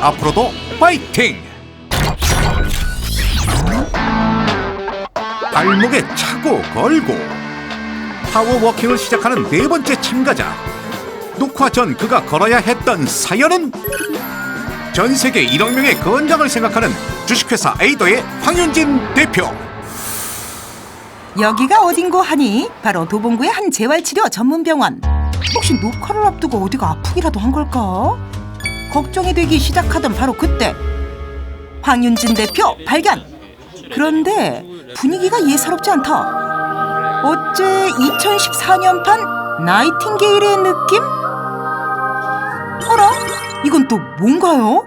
앞으로도 파이팅! 발목에 차고 걸고 파워워킹을 시작하는 네 번째 참가자 녹화 전 그가 걸어야 했던 사연은 전 세계 1억 명의 건강을 생각하는 주식회사 에이더의 황윤진 대표 여기가 어딘고 하니 바로 도봉구의 한 재활치료 전문병원. 혹시 녹화를 앞두고 어디가 아프기라도 한 걸까? 걱정이 되기 시작하던 바로 그때 황윤진 대표 발견. 그런데 분위기가 예사롭지 않다. 어째 2014년판 나이팅게일의 느낌? 어라? 이건 또 뭔가요?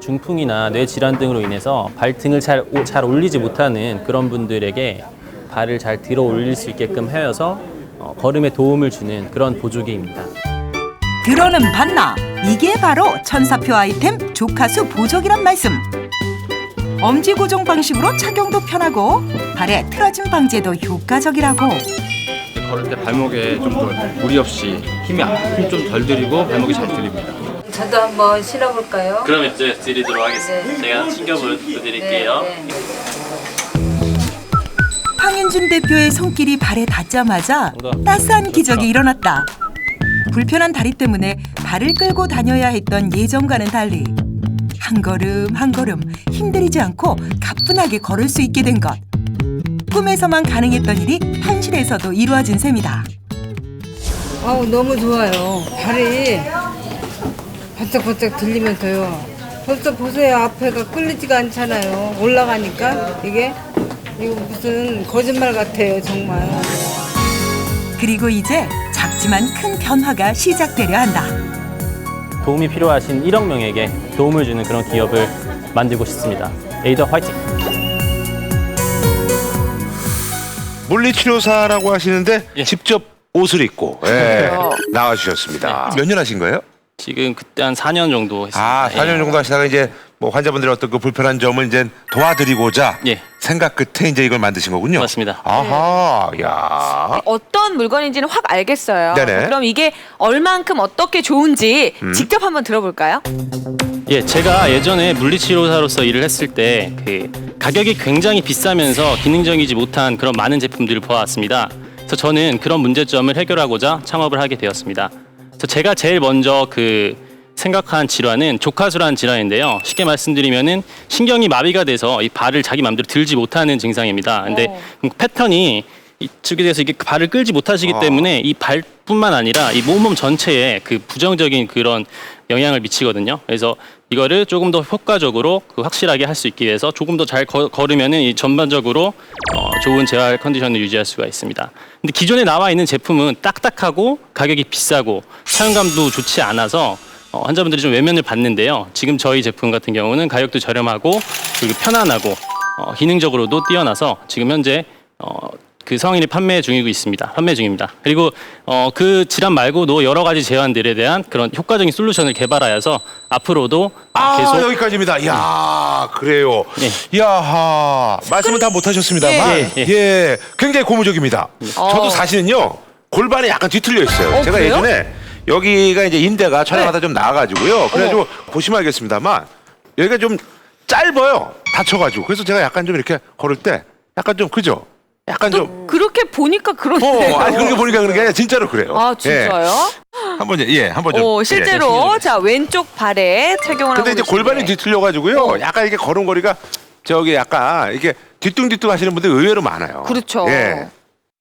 중풍이나 뇌 질환 등으로 인해서 발등을 잘, 오- 잘 올리지 못하는 그런 분들에게 발을 잘 들어 올릴 수 있게끔 하여서 어, 걸음에 도움을 주는 그런 보조개입니다. 들어는 봤나? 이게 바로 천사표 아이템 조카수 보조기란 말씀. 엄지 고정 방식으로 착용도 편하고 발에 틀어짐 방지에도 효과적이라고. 걸을 때 발목에 좀 더 무리 없이 힘이 힘좀 덜 들이고 발목이 잘 들립니다. 저도 한번 실어볼까요? 그럼 이제 드리도록 하겠습니다. 네. 제가 신경을 드릴게요. 네, 네. 황윤준 대표의 손길이 발에 닿자마자 정답. 따스한 기적이 일어났다. 불편한 다리 때문에 발을 끌고 다녀야 했던 예전과는 달리 한 걸음 한 걸음 힘들이지 않고 가뿐하게 걸을 수 있게 된 것. 꿈에서만 가능했던 일이 현실에서도 이루어진 셈이다. 아우 너무 좋아요. 발이 번쩍번쩍 들리면서요. 벌써 보세요. 앞에가 끌리지가 않잖아요. 올라가니까 이게 이거 무슨 거짓말 같아요 정말. 그리고 이제 작지만 큰 변화가 시작되려 한다. 도움이 필요하신 1억 명에게 도움을 주는 그런 기업을 만들고 싶습니다. 에이더 화이팅! 물리치료사라고 하시는데 예. 직접 옷을 입고 예, 나와주셨습니다. 몇 년 하신 거예요? 지금 그때 한 4년 정도 했습니다. 아, 4년 정도 하시다가 이제 뭐 환자분들의 어떤 그 불편한 점을 이제 도와드리고자 예. 생각 끝에 이제 이걸 만드신 거군요. 맞습니다. 아하, 야. 어떤 물건인지는 확 알겠어요. 네네. 그럼 이게 얼만큼 어떻게 좋은지 음. 직접 한번 들어볼까요? 예, 제가 예전에 물리치료사로서 일을 했을 때 그 가격이 굉장히 비싸면서 기능적이지 못한 그런 많은 제품들을 보아왔습니다. 그래서 저는 그런 문제점을 해결하고자 창업을 하게 되었습니다. 그래서 제가 제일 먼저 그 생각한 질환은 조카수라는 질환인데요. 쉽게 말씀드리면은 신경이 마비가 돼서 이 발을 자기 마음대로 들지 못하는 증상입니다. 근데 그 패턴이 이쪽에 대해서 이게 발을 끌지 못하시기 아. 때문에 이 발뿐만 아니라 이 몸몸 전체에 그 부정적인 그런 영향을 미치거든요. 그래서 이거를 조금 더 효과적으로 그 확실하게 할 수 있기 위해서 조금 더 잘 걸으면은 이 전반적으로 어, 좋은 재활 컨디션을 유지할 수가 있습니다. 근데 기존에 나와 있는 제품은 딱딱하고 가격이 비싸고 사용감도 좋지 않아서 어, 환자분들이 좀 외면을 받는데요. 지금 저희 제품 같은 경우는 가격도 저렴하고 그리고 편안하고 어, 기능적으로도 뛰어나서 지금 현재 어, 그 성인이 판매 중이고 있습니다. 판매 중입니다. 그리고 어, 그 질환 말고도 여러 가지 재환들에 대한 그런 효과적인 솔루션을 개발하여서 앞으로도 아, 계속 여기까지입니다. 야, 그래요. 예. 야하. 말씀은 다 못하셨습니다만, 예, 예, 예. 굉장히 고무적입니다. 저도 사실은요, 골반이 약간 뒤틀려 있어요. 어, 제가 그래요? 예전에 여기가 이제 인대가 촬영하다 좀 나와가지고요. 그래가지고 보시면 알겠습니다만, 여기가 좀 짧아요. 다쳐가지고. 그래서 제가 약간 좀 이렇게 걸을 때, 약간 좀, 그죠? 약간 좀. 그렇게 보니까 그런데. 어, 아니, 그렇게 보니까 그런 게 아니라 진짜로 그래요. 아 진짜요? 예. 한번, 예, 한번 좀. 오 예. 실제로 자 왼쪽 발에 착용을 근데 하고 이제 골반이 계신데. 뒤틀려가지고요. 어. 약간 이렇게 걸음걸이가 저기 약간 이렇게 뒤뚱뒤뚱 하시는 분들 의외로 많아요. 그렇죠. 예.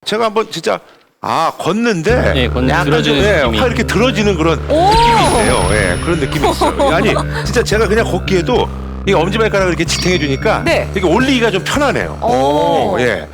제가 한번 진짜 아 걷는데 예, 걷는 약간 들어지는 좀, 예, 느낌이. 확 이렇게 들어지는 그런 느낌이 있네요. 예, 그런 느낌이 있어요. 아니 진짜 제가 그냥 걷기에도 이 엄지발가락을 이렇게 지탱해 주니까 네. 이게 올리기가 좀 편하네요. 오. 예.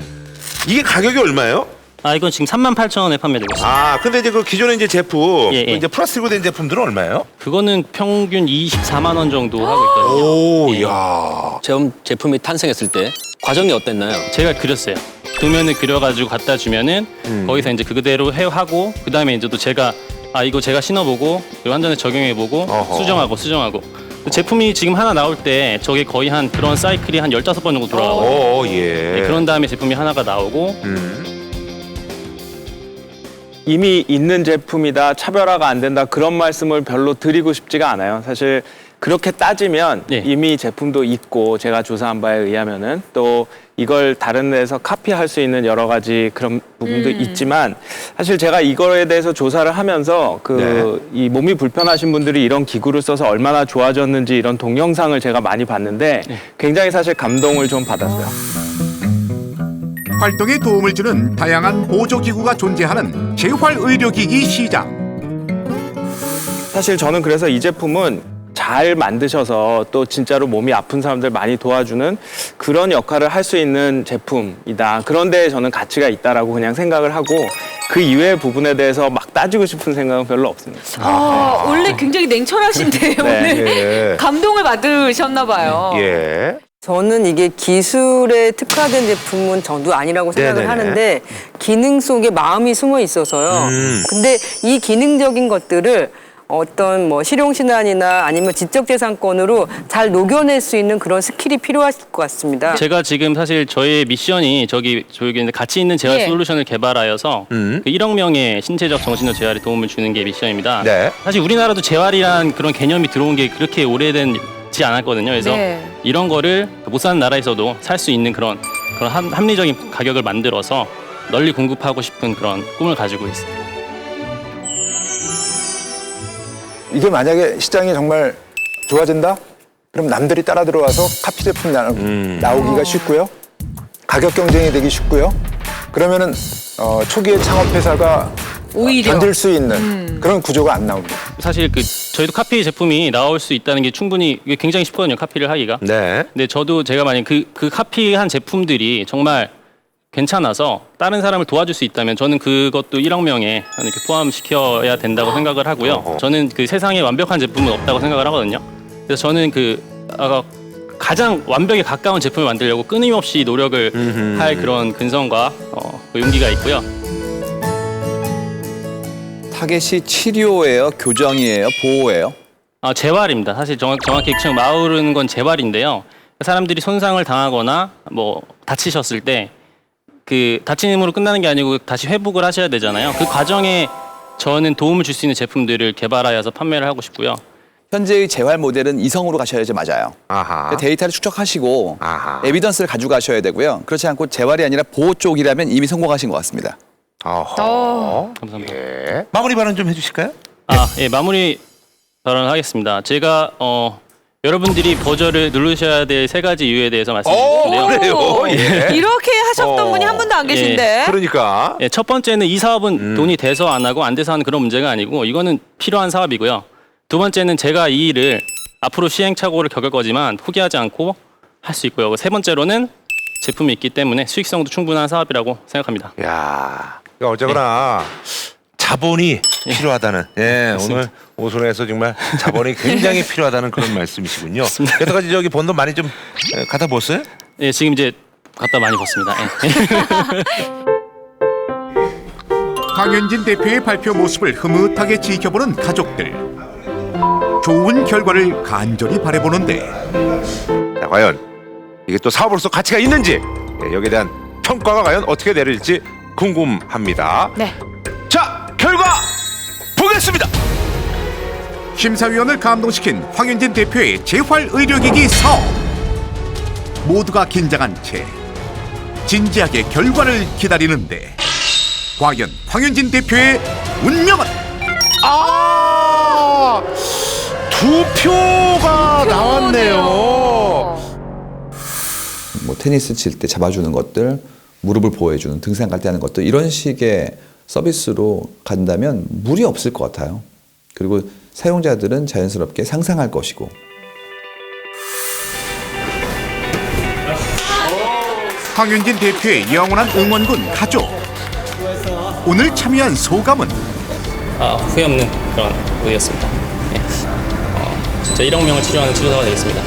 이게 가격이 얼마예요? 아 이건 지금 3만 8천 원에 판매되고 있습니다. 아, 근데 이제 그 기존에 이제 제품 예, 예. 이제 플라스틱으로 된 제품들은 얼마예요? 그거는 평균 24만 원 정도 하고 있거든요. 오, 예. 야. 처음 제품이 탄생했을 때 과정이 어땠나요? 제가 그렸어요. 도면을 그려가지고 갖다 주면은 음. 거기서 이제 그대로 해 하고 그 다음에 이제 또 제가 아 이거 제가 신어보고 그리고 환자한테 적용해보고 어허. 수정하고 수정하고 그 제품이 지금 하나 나올 때 저게 거의 한 그런 사이클이 한 15번 정도 돌아가거든요. 오, 예. 네, 그런 다음에 제품이 하나가 나오고 음. 이미 있는 제품이다 차별화가 안 된다 그런 말씀을 별로 드리고 싶지가 않아요. 사실 그렇게 따지면 네. 이미 제품도 있고 제가 조사한 바에 의하면은 또 이걸 다른 데서 카피할 수 있는 여러 가지 그런 부분도 있지만 사실 제가 이거에 대해서 조사를 하면서 그 이 몸이 불편하신 분들이 이런 기구를 써서 얼마나 좋아졌는지 이런 동영상을 제가 많이 봤는데 굉장히 사실 감동을 좀 받았어요. 활동에 도움을 주는 다양한 보조 기구가 존재하는 재활 의료기기 시장. 사실 저는 그래서 이 제품은 잘 만드셔서 또 진짜로 몸이 아픈 사람들 많이 도와주는 그런 역할을 할 수 있는 제품이다. 그런데 저는 가치가 있다라고 그냥 생각을 하고 그 이외의 부분에 대해서 막 따지고 싶은 생각은 별로 없습니다. 아, 원래 굉장히 냉철하신데 오늘 예. 감동을 받으셨나 봐요. 예. 저는 이게 기술에 특화된 제품은 저도 아니라고 생각을 네네네. 하는데 기능 속에 마음이 숨어 있어서요. 음. 근데 이 기능적인 것들을 어떤 뭐 실용신안이나 아니면 지적재산권으로 잘 녹여낼 수 있는 그런 스킬이 필요하실 것 같습니다. 제가 지금 사실 저의 미션이 저기 저기 가치 있는 재활 예. 솔루션을 개발하여서 음. 그 1억 명의 신체적 정신적 재활에 도움을 주는 게 미션입니다. 네. 사실 우리나라도 재활이란 그런 개념이 들어온 게 그렇게 오래된 지 않았거든요. 그래서 네. 이런 거를 못 사는 나라에서도 살 수 있는 그런 그런 합, 합리적인 가격을 만들어서 널리 공급하고 싶은 그런 꿈을 가지고 있습니다. 이게 만약에 시장이 정말 좋아진다? 그럼 남들이 따라 들어와서 카피 제품 나, 나오기가 쉽고요. 가격 경쟁이 되기 쉽고요. 그러면은 어, 초기에 창업 회사가 오히려. 견딜 수 있는 그런 구조가 안 나옵니다. 사실 그 저희도 카피 제품이 나올 수 있다는 게 충분히 이게 굉장히 쉽거든요. 카피를 하기가. 네. 근데 저도 제가 만약 그, 그 카피한 제품들이 정말 괜찮아서 다른 사람을 도와줄 수 있다면 저는 그것도 1억 명에 이렇게 포함시켜야 된다고 생각을 하고요. 저는 그 세상에 완벽한 제품은 없다고 생각을 하거든요. 그래서 저는 그 아까 가장 완벽에 가까운 제품을 만들려고 끊임없이 노력을 음흠. 할 그런 근성과 어, 그 용기가 있고요. 타겟이 치료예요, 교정이에요, 보호예요. 아, 재활입니다. 사실 정확, 정확히 지금 마우르는 건 재활인데요. 사람들이 손상을 당하거나 뭐 다치셨을 때 그 다친 힘으로 끝나는 게 아니고 다시 회복을 하셔야 되잖아요. 그 과정에 저는 도움을 줄 수 있는 제품들을 개발하여서 판매를 하고 싶고요. 현재의 재활 모델은 이성으로 가셔야 지 맞아요. 아하. 데이터를 축적하시고 아하. 에비던스를 가져가셔야 되고요. 그렇지 않고 재활이 아니라 보호 쪽이라면 이미 성공하신 것 같습니다. 어허. 감사합니다. 예. 마무리 발언 좀 해주실까요? 아, 예, 마무리 발언을 하겠습니다. 제가 어 여러분들이 버저를 누르셔야 될 세 가지 이유에 대해서 말씀드리는데요. 그래요. 예. 이렇게 하셨던 어. 분이 한 분도 안 계신데. 그러니까. 예, 첫 번째는 이 사업은 음. 돈이 돼서 안 하고 안 돼서 하는 그런 문제가 아니고 이거는 필요한 사업이고요. 두 번째는 제가 이 일을 앞으로 시행착오를 겪을 거지만 포기하지 않고 할 수 있고요. 세 번째로는 제품이 있기 때문에 수익성도 충분한 사업이라고 생각합니다. 야, 그러니까 어쨌거나 자본이 필요하다는. 예, 오늘 오선에서 정말 자본이 굉장히 필요하다는 그런 말씀이시군요. 여태까지 저기 본돈 많이 좀 예, 갖다 뒀어요? 예, 지금 이제 갖다 많이 벗습니다. 예. 황현진 대표의 발표 모습을 흐뭇하게 지켜보는 가족들. 좋은 결과를 간절히 바라보는데 자, 과연 이게 또 사업으로서 가치가 있는지 예, 여기에 대한 평가가 과연 어떻게 내릴지 궁금합니다. 네. 자, 결과 보겠습니다. 심사위원을 감동시킨 황현진 대표의 재활 의료기기 사업. 모두가 긴장한 채 진지하게 결과를 기다리는데 과연 황현진 대표의 운명은? 아, 두 표가 나왔네요. 뭐 테니스 칠 때 잡아주는 것들, 무릎을 보호해주는 등산 갈 때 하는 것들 이런 식의 서비스로 간다면 무리 없을 것 같아요. 그리고 사용자들은 자연스럽게 상상할 것이고 황윤진 대표의 영원한 응원군 가족. 오늘 참여한 소감은 아, 후회 없는 그런 의였습니다. 예. 어, 진짜 1억 명을 치료하는 치료사가 되겠습니다.